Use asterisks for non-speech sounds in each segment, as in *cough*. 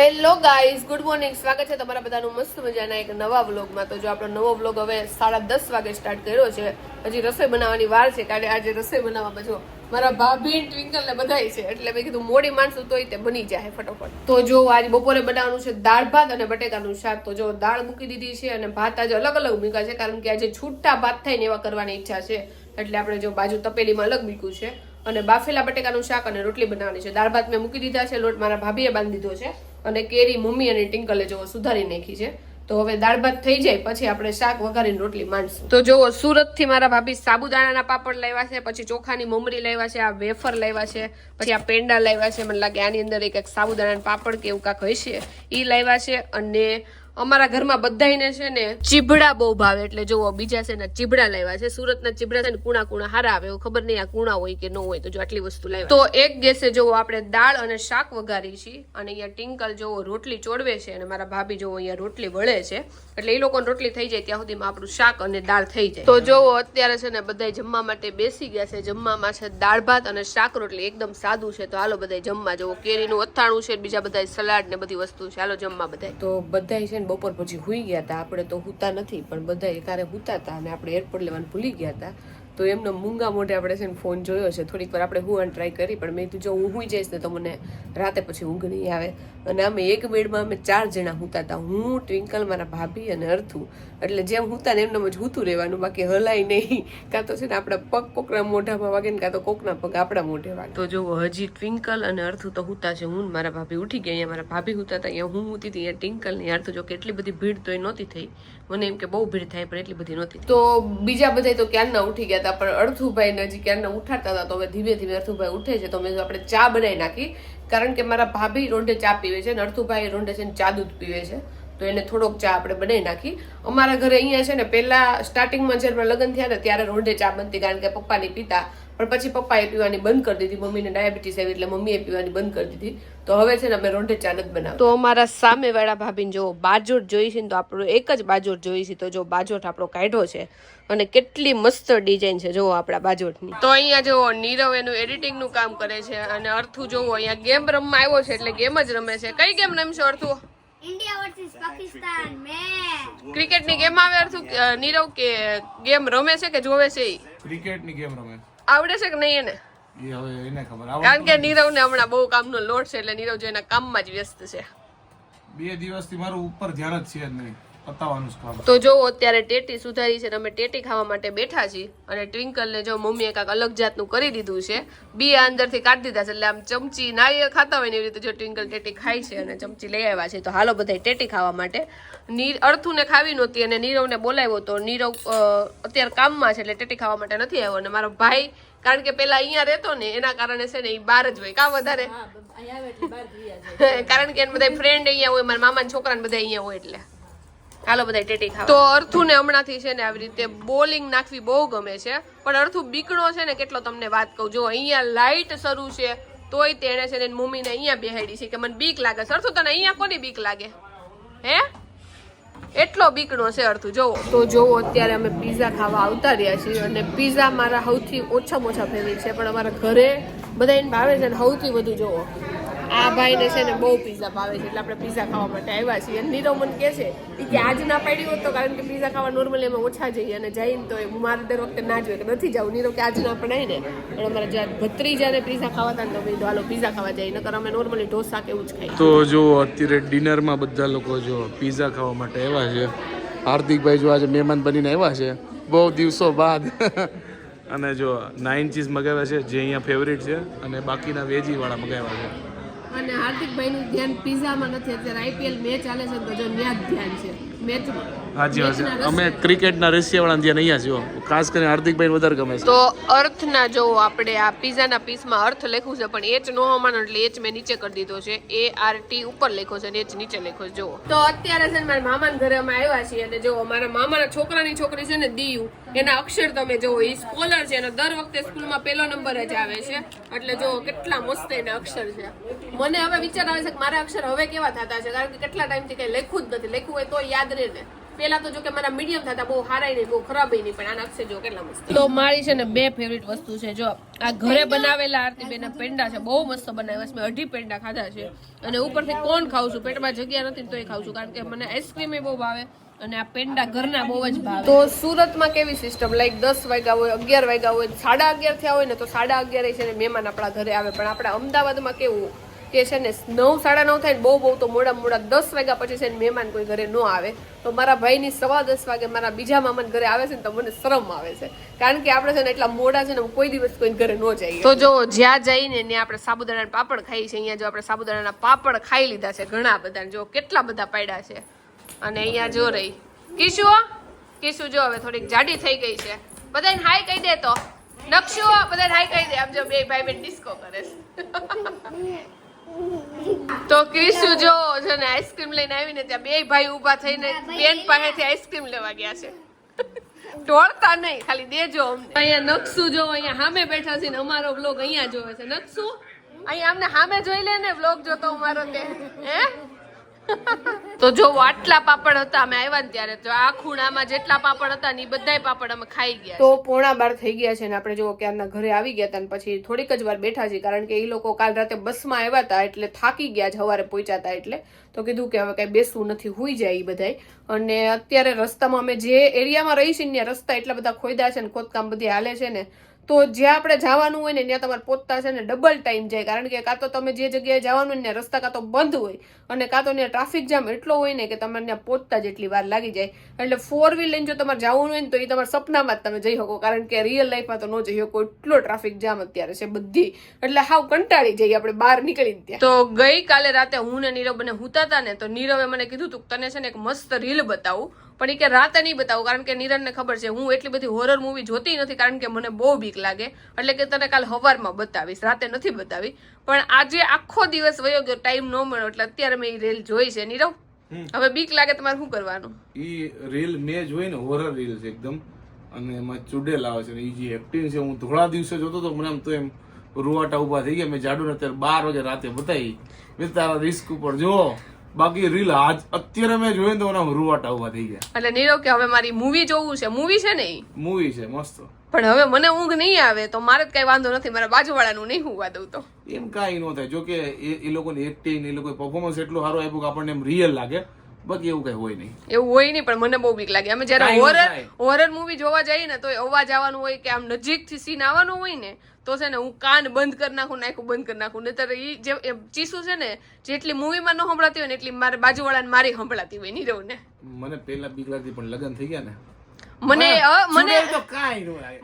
Hello guys good morning સ્વાગત છે તમારા બધાનું મસ્ત મજાના એક નવા વ્લોગમાં. તો જો આપણો નવો વ્લોગ હવે સાડા દસ વાગે સ્ટાર્ટ કર્યો છે, હજી રસોઈ બનાવવાની વાર છે કારણ આજે રસોઈ બનાવવામાં જો મારા ભાભી ટ્વિંકલ ને બધાય છે. એટલે મેં કીધું મોડી માણસું તોય તે બની જાય ફટોફટ. તો જો આજે બપોરે બનાવવાનું છે દાળ ભાત અને બટેકાનું શાક. તો જો દાળ મૂકી દીધી છે અને ભાત આજે અલગ અલગ મૂક્યા છે, કારણ કે આજે છૂટા ભાત થાય ને એવા કરવાની ઈચ્છા છે. એટલે આપણે જો બાજુ તપેલીમાં અલગ મૂક્યું છે. અને બાફેલા બટેકાનું શાક અને રોટલી બનાવવાની છે. દાળ ભાત મેં મૂકી દીધા છે, લોટ મારા ભાભીએ બાંધી દીધો છે. અને કેરી મમ્મી અને ટિંકલે જોવો સુધારી નાખી છે. તો હવે દાળ ભાત થઈ જાય, પછી આપણે શાક વઘારીને રોટલી માંડશું તો જુઓ સુરતથી મારા ભાભી સાબુદાણાના પાપડ લાવ્યા છે, પછી ચોખાની મમરી લાવ્યા છે, આ વેફર લાવ્યા છે, પછી આ પેંડા લાવ્યા છે. મને લાગે આની અંદર એક એક સાબુદાણાના પાપડ કે એવું કાંક હશે. એ લાવ્યા છે અને અમારા ઘરમાં બધાયને છે ને ચીભડા બહુ ભાવે. એટલે જુઓ બીજા છે ને ચીભડા લાવ્યા છે. સુરતના ચીભડા છે ને કુણા કુણા હારા આવે. એવું ખબર નહીં આ કુણા હોય કે ન હોય તો જો આટલી વસ્તુ લાવ્યા. તો એક ગેસે જુઓ આપણે દાળ અને શાક વઘારી છીએ. અને અહીંયા ટિંકલ જુઓ રોટલી ચોડવે છે. અને મારા ભાભી જુઓ અહીંયા રોટલી વળે છે. એટલે એ લોકોને રોટલી થઈ જાય ત્યાં સુધીમાં આપણું શાક અને દાળ થઈ જાય. તો જુઓ અત્યારે છે ને બધા જમવા માટે બેસી ગયા છે. જમવામાં છે દાળ ભાત અને શાક રોટલી એકદમ સાદું છે. તો હાલો બધા જમવા જવો. કેરીનું અથાણું છે બીજા બધા સલાડ ને બધી વસ્તુ છે. હાલો જમવા બધા તો બધા છે ને બપોર પછી હુઈ ગયા હતા. આપણે તો હુતા નથી, પણ બધા એકારે હુતા હતા અને આપણે એરપોર્ટ લેવાનું ભૂલી ગયા હતા. તો એમનો મૂંગા મોઢે આપણે છે ને ફોન જોયો છે. થોડીક વાર આપણે હું ટ્રાય કરી પણ મેં કીધું જો હું હુઈ જઈશ ને તો મને રાતે પછી ઊંઘ નહીં આવે. અને અમે એક બેડમાં અમે ચાર જણા હુતા હતા હું ટ્વિંકલ મારા ભાભી અને અર્થુ. એટલે જેમ હુતા ને એમને જ હુતું રહેવાનું બાકી હલાય નહીં. કાં તો છે ને આપણા પગ કોકના મોઢામાં વાગે ને કાં તો કોકના પગ આપણા મોઢે વાગે. તો જો હજી ટ્વિંકલ અને અર્થુ તો હુતા છે. હું મારા ભાભી ઉઠી ગયા. અહીંયા મારા ભાભી હુતા હતા અહીંયા હું હુતી હતી અહીંયા ટ્વિંકલ ને અર્થુ જો કે એટલી બધી ભીડ તો એ નહોતી થઈ. મને એમ કે બહુ ભીડ થાય પણ એટલી બધી નહોતી. તો બીજા બધા તો ક્યારના ઉઠી ગયા? હતા, પણ અડથુભાઈ નજીક ક્યારના ઉઠાડતા હતા, તો હવે ધીમે ધીમે અર્થુભાઈ ઉઠે છે, તો મેં આપણે ચા બનાવી નાખી. કારણ કે મારા ભાભી રોંઢે ચા પીવે છે અને અડથુભાઈ રોંઢે છે ને ચા દૂધ પીવે છે. તો એને થોડોક ચા આપણે બનાવી નાખી. અમારા ઘરે અહીંયા છે ને, પહેલાં સ્ટાર્ટિંગમાં જ્યારે લગ્ન થયા ને, ત્યારે રોંઢે ચા બનતી, કારણ કે પપ્પાની પિતા પણ પછી પપ્પાએ પીવાની બંધ કરી દીધી. મમ્મીને ડાયાબિટીસ આવી એટલે મમ્મીએ પીવાની બંધ કરી દીધી. તો હવે છે ને અમે રોંઢે ચા નથી બનાવ તો અમારા સામે વાળા ભાભીને જો બાજોટ જોઈ છે ને તો આપણો એક જ બાજોટ જોઈ છે. તો જો બાજોટ આપણો કાઢ્યો છે અને કેટલી મસ્ત ડિઝાઇન છે જોવો આપણા બાજોટની તો અહીંયા જોવો નીરવ એનું એડિટિંગનું કામ કરે છે અને અર્થુ જોવો અહીંયા ગેમ રમવા આવ્યો છે એટલે ગેમ જ રમે છે. કઈ ગેમ રમશો અર્થુ? ઇન્ડિયા વર્સિસ પાકિસ્તાન મેચ ક્રિકેટની ગેમ આવે અર્થુ? નીરવ કે ગેમ રમે છે કે જોવે છે ક્રિકેટની ગેમ રમે આવડે છે કે નહીં એને? એ હવે એને ખબર. આવડે કારણ કે નીરવ ને હમણાં બહુ કામનો લોડ છે એટલે નીરવ જો એના કામમાં જ વ્યસ્ત છે. બે દિવસથી મારું ઉપર ધ્યાન જ છે જ નહીં. કામ તો જો અત્યારે ટેટી સુધારી છે અમે ટેટી ખાવા માટે બેઠા છીએ અને ટ્વિંકલ ને જો મમ્મીએ કાંક અલગ જાતનું કરી દીધું છે બી આ અંદરથી કાઢી દીધા છે એટલે આમ ચમચી નારિયેળ ખાતા હોય ને એવી રીતે જો ટ્વિંકલ ટેટી ખાય છે અને ચમચી લઈ આવ્યા છે. તો હાલો બધા ટેટી ખાવા માટે. નીર અર્થુને ખાવી નહોતી અને નીરવને બોલાવ્યો તો નીરવ અત્યારે કામમાં છે એટલે ટેટી ખાવા માટે નથી આવ્યો અને મારો ભાઈ કારણ કે પેલા અહીંયા રહેતો ને એના કારણે છે ને એ બહાર જ હોય. કા વધારે? *laughs* કારણ કે એને બધા ફ્રેન્ડ અહીંયા હોય મારા મામાના છોકરા બધા અહીંયા હોય એટલે. હાલો બધા ટેટી ખાવા. તો અર્થુ ને હમણાંથી છે ને આવી રીતે બોલિંગ નાખવી બહુ ગમે છે. પણ અર્થુ બીકણો છે ને, કેટલો તમને વાત કહું, જો અહીંયા લાઇટ શરૂ છે, તોય તેણે છે ને મમ્મીને અહીંયા બેહાડી છે કે મને બીક લાગે છે. અર્થુ, તને અહીંયા કોની બીક લાગે? હે? એટલો બીકણો છે અર્થુ જોવો તો જોવો અત્યારે અમે પીઝા ખાવા આવતા રહ્યા છીએ અને પીઝા મારા સૌથી ઓછામાં ઓછા ફેવરિટ છે. પણ અમારા ઘરે બધા એને ભાવે છે ને સૌથી વધુ જોવો આ ભાઈને છે ને બહુ પીઝા ભાવે છે, એટલે આપણે પીઝા ખાવા માટે આવ્યા છીએ. નીરવ મને કહે છે કે આજ ના પાડી હોત તો કારણ કે પીઝા ખાવા નોર્મલી અમે ઓછા જઈએ અને જઈને તો એ મારે દર વખતે ના જોઈએ કે નથી જવું નીરવ કે, આજ ના પડાય ને, પણ અમારા જ્યારે ભત્રીજાને પીઝા ખાવા હતા ને તો કીધું હાલો પીઝા ખાવા જઈએ, નકર અમે નોર્મલી ઢોસા કે એવું જ ખાઈએ. તો જો અત્યારે ડિનરમાં બધા લોકો જો પીઝા ખાવા માટે આવ્યા છે. હાર્દિકભાઈ જો આજે મહેમાન બનીને આવ્યા છે, બહુ દિવસો બાદ. *laughs* અને જો નાઇન ચીઝ મગાવ્યા છે, જે અહીંયા ફેવરિટ છે, અને બાકીના વેજી વાળા મગાવ્યા છે. અને હાર્દિકભાઈનું ધ્યાન પીઝામાં નથી. અત્યારે આઈપીએલ મેચ ચાલે છે તો જો ન્યા ધ્યાન છે. મેચમાં. હાજી હાજી. અમે ક્રિકેટના રશિયાવાળા ધ્યાન અહીંયા જો. ખાસ કરીને હાર્દિકભાઈ વધારે ગમે છે. તો અર્થના, જો આપણે આ પીઝાના પીસમાં અર્થ લખ્યું છે, પણ એચ નો હોવાનો એટલે એચ મેં નીચે કરી દીધો છે. એ આર ટી ઉપર લખ્યો છે અને એચ નીચે લખ્યો છે, જો. તો અત્યારે છે ને મારા મામાના ઘરે અમે આવ્યા છીએ અને જો મારા મામાના છોકરાની છોકરી છે ને દીયુ, એના અક્ષર તમે જો એ સ્કોલર છે અને દર વખતે સ્કૂલમાં પહેલો નંબર જ આવે છે. એટલે જો કેટલા મસ્ત એના અક્ષર છે. મને હવે વિચાર આવે છે કે મારા અક્ષર હવે કેવા થતા છે? કારણ કે કેટલા ટાઈમથી કઈ લખ્યું જ નથી. લખ્યું હોય તો યાદ રહે ને. પેલા તો જો કે મારા મીડિયમ થતા બહુ હારાય નહીં બહુ ખરાબ નહીં પણ આના અક્ષર જો કેટલા મસ્ત. તો મારી છે ને બે ફેવરિટ વસ્તુ છે જો. આ ઘરે બનાવેલા આરતી બેના પેંડા છે બહુ મસ્ત બનાવ્યા છે. મેં અઢી પેંડા ખાધા છે. અને ઉપરથી કોણ ખાઉં છું? પેટમાં જગ્યા નથી તો તોય ખાઉં છું કારણ કે મને આઈસ્ક્રીમ બહુ ભાવે અને આ પેંડા ઘરના બહુ જ ભાવે. તો સુરતમાં કેવી સિસ્ટમ લાઈક દસ વાગ્યા હોય અગિયાર વાગ્યા હોય સાડા અગિયાર થયા હોય ને તો સાડા અગિયારે છે ને મહેમાન આપણા ઘરે આવે. પણ આપણા અમદાવાદમાં કેવું કે છે ને નવ, સાડા નવ થાય ને બહુ બહુ તો મોડા મોડા દસ વાગ્યા પછી છે ને મહેમાન કોઈ ઘરે ન આવે. તો મારા ભાઈની સવા દસ વાગે મારા બીજા મામાને ઘરે આવે છે ને તો મને શરમ આવે છે. કારણ કે આપણે છે ને એટલા મોડા છે ને કોઈ દિવસ કોઈ ઘરે ન જઈએ. તો જો જ્યાં જઈને ને આપણે સાબુદાણાના પાપડ ખાઈએ છીએ, અહીંયા જો આપણે સાબુદાણાના પાપડ ખાઈ લીધા છે ઘણા બધા જો કેટલા બધા પાડ્યા છે. અને અહીંયા જો રહી. કિશુ કિશુ જો હવે થોડીક જાડી થઈ ગઈ છે. બધાને હાય કહી દે તો. નકશો બધાને હાય કહી દે. આમ જો બે ભાઈ બેન ડિસ્કો કરે છે. *laughs* તો ક્રિશુ જો છે ને આઈસ્ક્રીમ લઈને આવીને ત્યાં બે ભાઈ ઊભા થઈને બેન પાસેથી આઈસ્ક્રીમ લેવા ગયા છે. ઢોળતા નહીં ખાલી દેજો અમને. અહીંયા નકશુ જો અહીંયા સામે બેઠા છે ને અમારો બ્લોગ અહીંયા જોવે છે. નકશુ અહીંયા અમને સામે જોઈ લે ને બ્લોગ જોતો અમારો તે હે? તો જો આટલા પાપડ હતા અમે આવ્યા ને ત્યારે તો આ ખૂણામાં જેટલા પાપડ હતા ને એ બધાય પાપડ અમે ખાઈ ગયા તો પોણા બાર થઈ ગયા છે ને આપણે જો ક્યારના ઘરે આવી ગયા હતા ને પછી થોડીક જ વાર બેઠા છીએ કારણ કે એ લોકો કાલ રાતે બસમાં આવ્યા હતા એટલે થાકી ગયા છે સવારે પહોંચ્યા હતા એટલે. તો કીધું કે હવે કઈ બેસવું નથી હોઈ જાય એ બધાય. અને અત્યારે રસ્તામાં અમે જે એરિયામાં રહી છીએ ને રસ્તા એટલા બધા ખોયદા છે ને ખોદકામ બધી હાલે છે ને તો જ્યાં આપણે જવાનું હોય ને, ત્યાં તમારે પહોંચતા છે ને ડબલ ટાઈમ જાય. કારણ કે કાં તો તમે જે જગ્યાએ જવાનું ને રસ્તા કાં તો બંધ હોય. અને કાં તો ત્યાં ટ્રાફિક જામ એટલો હોય ને કે તમારે ત્યાં પહોંચતા જેટલી વાર લાગી જાય. એટલે ફોર વ્હીલ લઈને જો તમારે જવાનું હોય ને, તો એ તમારા સપનામાં જ તમે જઈ શકો. કારણ કે રિયલ લાઈફમાં તો ન જઈ શકો. એટલો ટ્રાફિક જામ અત્યારે છે બધી. એટલે હાવ કંટાળી જઈએ આપણે બહાર નીકળી ત્યાં. તો ગઈકાલે રાતે હું ને નીરવ બને હુતા હતા ને, તો નીરવે મને કીધું તું તને છે ને એક મસ્ત રીલ બતાવું. પણ એ કે રાતે નહીં બતાવું કારણ કે નીરજને ખબર છે હું એટલી બધી હોરર મૂવી જોતી નથી કારણ કે મને બહુ બીક લાગે. એટલે કે તને કાલ હવારમાં બતાવીશ રાતે નથી બતાવી. પણ આજે આખો દિવસ વયો ગયો ટાઈમ ન મળ્યો એટલે અત્યારે મેં એ રીલ જોઈ છે. નીરવ હવે બીક લાગે તમારે શું કરવાનું? ઈ રીલ મેં જોઈ ને હોરર રીલ છે એકદમ. અને એમાં ચુડેલ આવે છે એ જે એક્ટિંગ છે હું થોડા દિવસે જોતો તો મને આમ તો એમ રૂવાટા ઊભા થઈ ગયા. મેં જાડુ ને અત્યારે બાર વાગે રાતે બતાવી. મેં તારા રિસ્ક ઉપર જો. બાકી રીલ આજ અત્યારે મેં જોઈ તો એના રૂવાટા ઊભા થઈ ગયા. એટલે નીરવ કે હવે મારી મૂવી જોવું છે. મૂવી છે ને મૂવી છે મસ્ત. પણ હવે મને ઊંઘ નહીં આવે તો મારે કઈ વાંધો નથી. મારા બાજુવાળાનું નહીં હોવા દઉં તો. એમ કાંઈ ન થાય. જો કે એ એ લોકોની એક્ટિંગ એ લોકો પરફોર્મન્સ એટલું સારું આપ્યું કે આપણને એમ રિયલ લાગે. બાકી એવું કઈ હોય નહીં. એવું હોય નહીં પણ મને બહુ બીક લાગે. અમે જ્યારે હોરર હોરર મૂવી જોવા જઈએ ને તો અવાજ આવવાનું હોય કે આમ નજીકથી સીન આવવાનું હોય ને તો છે ને હું કાન બંધ કરી નાખું નાખું બંધ કરી નાખું. નહીતર એ જે ચીસું છે ને જેટલી મૂવીમાં ન સંભળાતી હોય ને એટલી મારે બાજુવાળાને મારી સંભળાતી હોય નીરવ ને. મને પેલા બીક લાગતી પણ લગ્ન થઈ ગયા ને. મને મને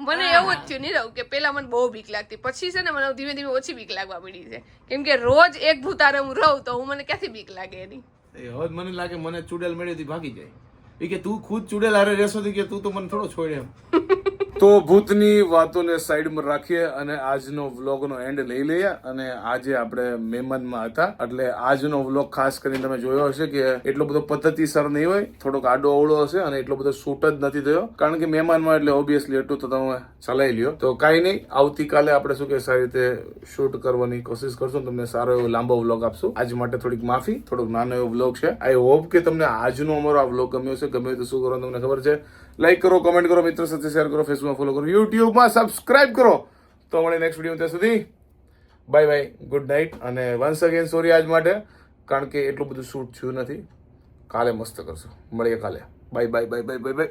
મને એવું જ થયું નીરવ કે પેલા મને બહુ બીક લાગતી. પછી છે ને મને ધીમે ધીમે ઓછી બીક લાગવા મળી છે. કેમ કે રોજ એક ભૂતારે હું રહું તો હું મને ક્યાંથી બીક લાગે એની? એ હવે મને લાગે મને ચુડેલ મેળવી ભાગી જાય. એ કે તું ખુદ ચુડેલ હારે રહેશો કે તું તો મને થોડો છોડે એમ. તો ભૂતની વાતોને સાઈડમાં રાખીએ અને આજનો વ્લોગનો એન્ડ લઈ લઈએ અને આજે આપણે મહેમાનમાં હતા. એટલે આજનો વ્લોગ ખાસ કરીને તમે જોયો હશે કે એટલો બધો પદ્ધતિસર નહીં હોય, થોડોક આડો અવળો હશે અને એટલો બધો શૂટ જ નથી થયો. કારણ કે મહેમાનમાં એટલે ઓબ્વિયસલી એટલું તો તમે ચલાવી લ્યો. તો કાંઈ નહીં, આવતીકાલે આપણે શું કે સારી રીતે શૂટ કરવાની કોશિશ કરશું તમને સારો એવો લાંબો વ્લોગ આપશું. આજ માટે થોડીક માફી, થોડોક નાનો એવો વ્લોગ છે. આઈ હોપ કે તમને આજનો અમારો આ વ્લોગ ગમ્યો છે ગમે તો શું કરવાનું તમને ખબર છે? લાઈક કરો કમેન્ટ કરો, મિત્રો સાથે શેર કરો ફેસબુકમાં ફોલો કરો યુટ્યુબમાં સબસ્ક્રાઈબ કરો. તો મળે નેક્સ્ટ વીડિયો ત્યાં સુધી. બાય બાય ગુડ નાઇટ અને વન્સ અગેન સોરી આજ માટે, કારણ કે એટલું બધું શૂટ થયું નથી. કાલે મસ્ત કરશું. મળીએ કાલે. Bye bye bye bye bye bye